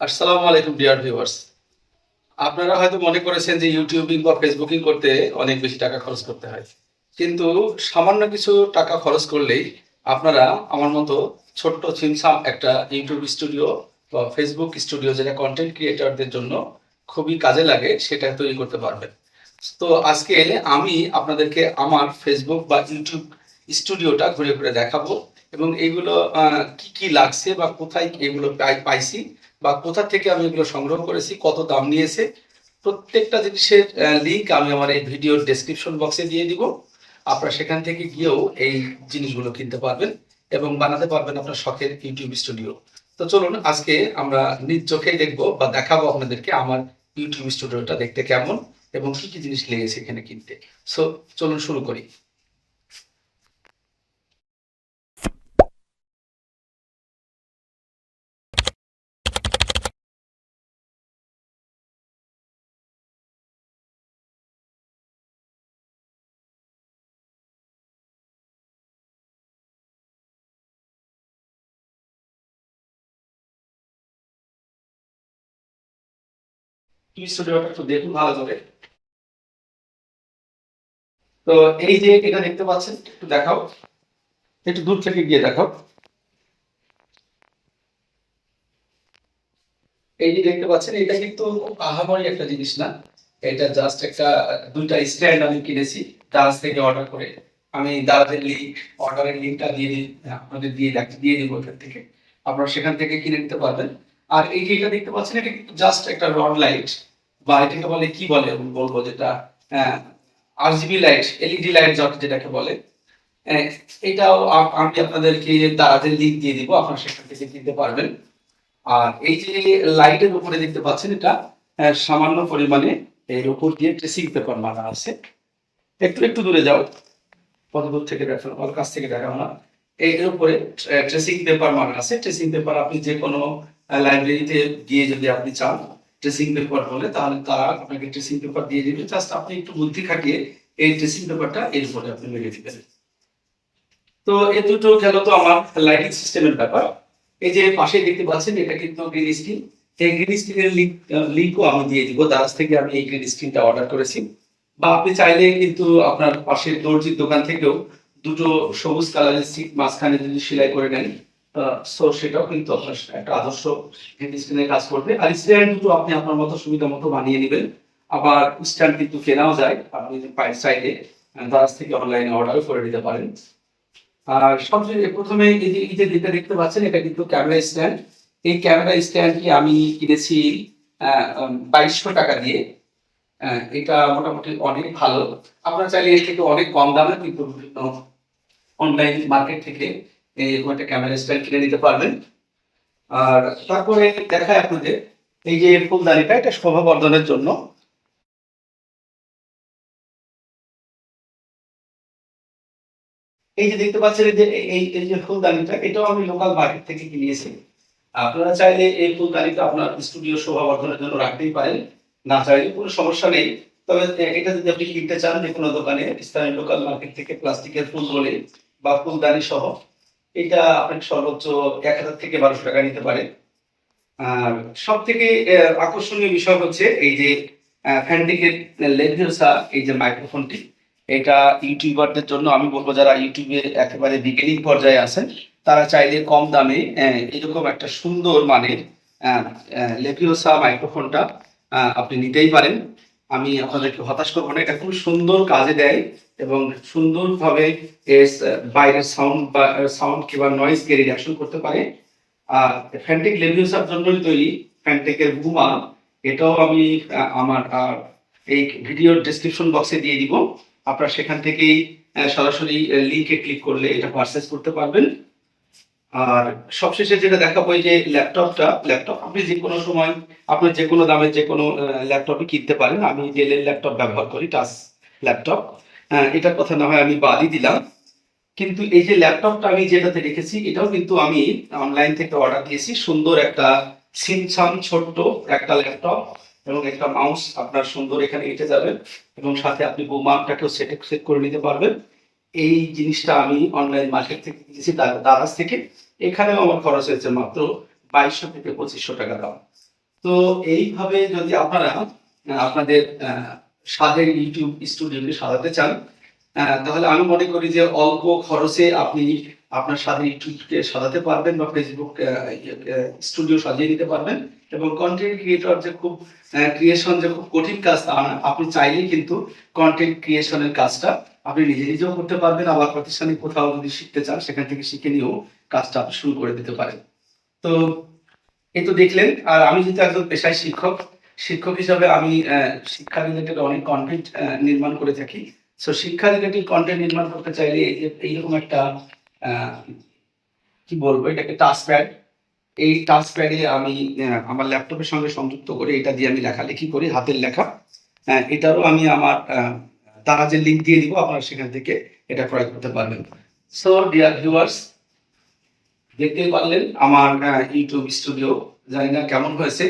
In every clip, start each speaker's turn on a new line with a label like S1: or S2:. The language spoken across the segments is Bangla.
S1: আসসালামু আলাইকুম, ডিয়ার ভিউয়ার্স। আপনারা হয়তো মনে করেছেন যে ইউটিউবিং বা ফেসবুকিং করতে অনেক বেশি টাকা খরচ করতে হয়। কিন্তু সামান্য কিছু টাকা খরচ করলেই আপনারা আমার মতো ছোট্ট ছিমছাম একটা ইউটিউব স্টুডিও বা ফেসবুক স্টুডিও যেটা কন্টেন্ট ক্রিয়েটারদের জন্য খুবই কাজে লাগে, সেটা তৈরি করতে পারবেন। তো আজকে আমি আপনাদেরকে আমার ফেসবুক বা ইউটিউব স্টুডিওটা ঘুরে ঘুরে দেখাবো এবং এইগুলো কি কি লাগছে বা কোথায় এগুলো পাই- পাইছি বা কোথা থেকে আমি এগুলো সংগ্রহ করেছি, কত দাম নিয়েছে, প্রত্যেকটা জিনিসের লিংক আমি আমার এই ভিডিওর ডেসক্রিপশন বক্সে দিয়ে দিব। আপনারা সেখান থেকে গিয়েও এই জিনিসগুলো কিনতে পারবেন এবং বানাতে পারবেন আপনার শখের ইউটিউব স্টুডিও তো চলুন, আজকে আমরা নিজ চোখেই দেখব বা দেখাবো আপনাদেরকে আমার ইউটিউব স্টুডিওটা দেখতে কেমন এবং কি কি জিনিস লেগেছে এখানে কিনতে। সো চলুন শুরু করি। ইউটিউব স্টুডিওটা একটু দেখুন, ভালো করে তো এই যে এটা দেখতে পাচ্ছেন, একটু দেখাও। একটু দূর থেকে গিয়ে দেখাও। এই যে দেখতে পাচ্ছেন, এটা কিন্তু আহামরি একটা জিনিস না। এটা জাস্ট একটা, দুইটা স্ট্যান্ড আমি কিনেছি দারাজ থেকে অর্ডার করে। আমি দারাজের লিঙ্ক অর্ডারের লিঙ্কটা দিয়ে দিই, আপনাদের দিয়ে দিয়ে দিব থেকে। আপনারা সেখান থেকে কিনে নিতে পারবেন। আর এই যে এটা দেখতে পাচ্ছেন এটা কিন্তু জাস্ট একটা রড লাইট বা এটাকে বলে কি বলে বলব যেটা আরজিবি লাইট এলইডি লাইট যেটাকে বলে। আহ, এটাও আমি আপনাদেরকে দারাজের লিঙ্ক দিয়ে দিব আপনারা সেখান থেকে কিনতে পারবেন। আর এই যে লাইটের উপরে দেখতে পাচ্ছেন এটা আহ, সামান্য পরিমাণে এর উপর দিয়ে ট্রেসিং পেপার মারা আছে। একটু একটু দূরে যাও। কত দূর থেকে দেখো আমার কাছ থেকে দেখাও না। এর উপরে ট্রেসিং পেপার মারা আছে। ট্রেসিং পেপার আপনি যে কোনো লাইব্রেরিতে গিয়ে যদি আপনি চান ট্রেসিং পেপার বলে, তাহলে তারা আপনাকে ট্রেসিং পেপার দিয়ে দিবে। জাস্ট আপনি একটু বুদ্ধি খাটিয়ে এই ট্রেসিং পেপারটা এর উপরে আপনি মেরে দিবেন। তো এই দুটো গেল তো আমার লাইটিং সিস্টেমের ব্যাপার। এই যে পাশে দেখতে পাচ্ছেন, এটা কিন্তু গ্রিন স্ক্রিন এই গ্রিন স্ক্রিনের লিঙ্ক লিঙ্কও আমি দিয়ে দিব। দারাজ থেকে আমি এই গ্রিন স্ক্রিনটা অর্ডার করেছি। বা আপনি চাইলে কিন্তু আপনার পাশের দর্জির দোকান থেকেও দুটো সবুজ কালারের সিট মাঝখানে যদি সেলাই করে নেন। সো সেটাও কিন্তু একটা আদর্শ গ্রিন স্ক্রিনে কাজ করবে। আর স্ট্যান্ড দুটো আপনি আপনার মতো, সুবিধা মতো বানিয়ে নেবেন। আবার স্ট্যান্ড কিন্তু কেনাও যায়, আপনি চাইলে দারাজ থেকে অনলাইনে অর্ডারও করে দিতে পারেন। আর সবচেয়ে প্রথমে এই যে যেটা দেখতে পাচ্ছেন, এটা কিন্তু ক্যামেরা স্ট্যান্ড এই ক্যামেরা স্ট্যান্ডটি আমি কিনেছি বাইশশো টাকা দিয়ে। এটা মোটামুটি অনেক ভালো। আপনারা চাইলে এর থেকে অনেক কম দামে কিন্তু অনলাইন মার্কেট থেকে একটা ক্যামেরা স্ট্যান্ড কিনে নিতে পারবেন। আর তারপরে দেখায় আপনাদের, এই যে ফুলদানিটা, এটা শোভা বর্ধনের জন্য। এই যে দেখতে পাচ্ছেন যে, এই এই যে ফুলদানিটা, এটাও আমি লোকাল মার্কেট থেকে কিনিয়েছি আপনারা চাইলে এই ফুলদানিটা আপনার স্টুডিও শোভা বর্ধনের জন্য রাখতেই পারেন। না চাইলে কোনো সমস্যা নেই। তবে এটা যদি আপনি কিনতে চান যে কোনো দোকানে, স্থানীয় লোকাল মার্কেট থেকে প্লাস্টিকের ফুল বলে বা ফুলদানি সহ এটা আপনাকে সর্বোচ্চ এক হাজার থেকে বারোশো টাকা নিতে পারে। আর সব থেকে আকর্ষণীয় বিষয় হচ্ছে এই যে ফ্যান্ডিকের লেভিওসা এই যে মাইক্রোফোনটি এটা ইউটিউবারদের জন্য আমি বলব যারা ইউটিউবে একেবারে বিগিনিং পর্যায়ে আছেন, তারা চাইলে কম দামে এরকম একটা সুন্দর মানের লেভিওসা মাইক্রোফোনটা আপনি নিতেই পারেন। আমি আপনাদেরকে হতাশ করব না, এটা খুব সুন্দর কাজে দেয় এবং সুন্দরভাবে বাইরের সাউন্ড বা সাউন্ড কিংবা নয়েজ কে রিডাকশন করতে পারে। আর ফ্যান্টেক লেভিওসার জন্যই তৈরি ফ্যান্টেকের বুমা, এটাও আমি আমার এই ভিডিওর ডেসক্রিপশন বক্সে দিয়ে দিব। আপনারা সেখান থেকেই সরাসরি লিংকে ক্লিক করলে এটা পারচেস করতে পারবেন। আর সবশেষে যেটা দেখাবো যে ল্যাপটপটা, ল্যাপটপ আপনি যে কোনো সময় আপনি যে কোনো দামের যে কোনো ল্যাপটপই কিনতে পারেন। আমি ডেলের ল্যাপটপ ব্যবহার করি টাচ ল্যাপটপ। এটার কথা না হয় আমি বাদই দিলাম। কিন্তু এই যে ল্যাপটপটা আমি যেটাতে রেখেছি, এটাও কিন্তু আমি অনলাইন থেকে অর্ডার দিয়েছি। সুন্দর একটা সিমসাম ছোট্ট একটা ল্যাপটপ এবং একটা মাউস আপনার সুন্দর এখানে এঁটে যাবে এবং সাথে আপনি বোমাটাকেও সেট সেট করে নিতে পারবেন। এই জিনিসটা আমি অনলাইন মার্কেট থেকে কিনেছি দারাজ থেকে। এখানেও আমার খরচ হয়েছে মাত্র বাইশশো থেকে পঁচিশশো টাকা দাম। তো এইভাবে যদি আপনারা আপনাদের স্বাদের ইউটিউব স্টুডিওকে সাজাতে চান তাহলে আমি মনে করি যে অল্প খরচে আপনি আপনার স্বাদের ইউটিউবকে সাজাতে পারবেন বা ফেসবুক স্টুডিও সাজিয়ে নিতে পারবেন। এবং কন্টেন্ট ক্রিয়েটর যে খুব ক্রিয়েশন যে খুব কঠিন কাজ আপনি চাইলেই কিন্তু কন্টেন্ট ক্রিয়েশনের কাজটা আপনি নিজে নিজেও করতে পারবেন আবার প্রতিষ্ঠানে কোথাও যদি শিখতে চান সেখান থেকে শিখে নিয়েও কাজটা আপনি শুরু করে দিতে পারেন। তো এই তো দেখলেন আর আমি যেহেতু একজন পেশায় শিক্ষক শিক্ষক হিসাবে আমি শিক্ষা রিলেটেড অনেক কন্টেন্ট নির্মাণ করে থাকি। সো শিক্ষা রিলেটেড কন্টেন্ট নির্মাণ করতে চাইলে এই এইরকম একটা কি বলব এটাকে টাচ প্যাড এই টাচ প্যাডে আমি আমার ল্যাপটপের সঙ্গে সংযুক্ত করে এটা দিয়ে আমি লেখালেখি করি হাতের লেখা। আহ, এটারও আমি আমার তারা যে লিঙ্ক দিয়ে দিব, আপনারা সেখান থেকে এটা ক্রয় করতে পারবেন। সো ডিয়ার ভিউয়ার্স দেখতেই পারলেন আমার ইউটিউব স্টুডিও জানি না কেমন হয়েছে।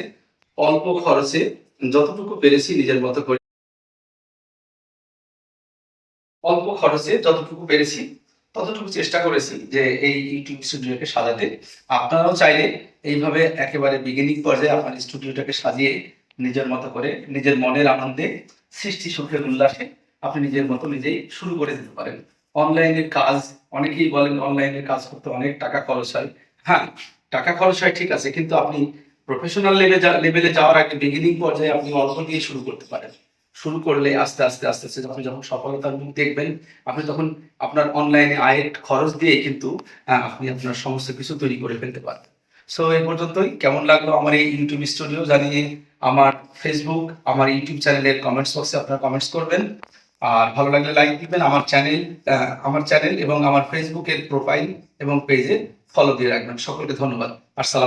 S1: অল্প খরচে যতটুকু পেরেছি নিজের মতো করে। অল্প খরচে যতটুকু পেরেছি, ততটুকু চেষ্টা করেছি যে এই ইউটিউব স্টুডিওকে সাজাতে। আপনারাও চাইলে এইভাবে একেবারে বিগিনিং পর্যায়ে আপনার স্টুডিওটাকে সাজিয়ে নিজের মতো করে, নিজের মনের আনন্দে, সৃষ্টি সুখের উল্লাসে আপনি নিজের মতো নিজেই শুরু করে দিতে পারেন। অনলাইনের কাজ, অনেকেই বলেন অনলাইনের কাজ করতে অনেক টাকা খরচ হয়। হ্যাঁ টাকা খরচ হয় ঠিক আছে, কিন্তু আপনি প্রফেশনাল লেভেলে যাওয়ার আগে বিগিনিং পর্যায়ে আপনি অল্প দিয়ে শুরু করতে পারেন। শুরু করলে আস্তে আস্তে আস্তে আস্তে যখন যখন সফলতার মুখ দেখবেন, আপনি তখন আপনার অনলাইনে আয়ের খরচ দিয়ে কিন্তু আপনি আপনার সমস্ত কিছু তৈরি করে ফেলতে পারবেন। সো এই পর্যন্তই। কেমন লাগল আমার এই ইউটিউব স্টুডিও জানিয়ে আমার ফেসবুক আমার ইউটিউব চ্যানেলের কমেন্টস বক্সে আপনারা কমেন্টস করবেন। আর ভালো লাগলে লাইক দিবেন আমার চ্যানেল আমার চ্যানেল এবং আমার ফেসবুকের প্রোফাইল এবং পেজে ফলো দিয়ে রাখবেন। সকলকে ধন্যবাদ। আসসালাম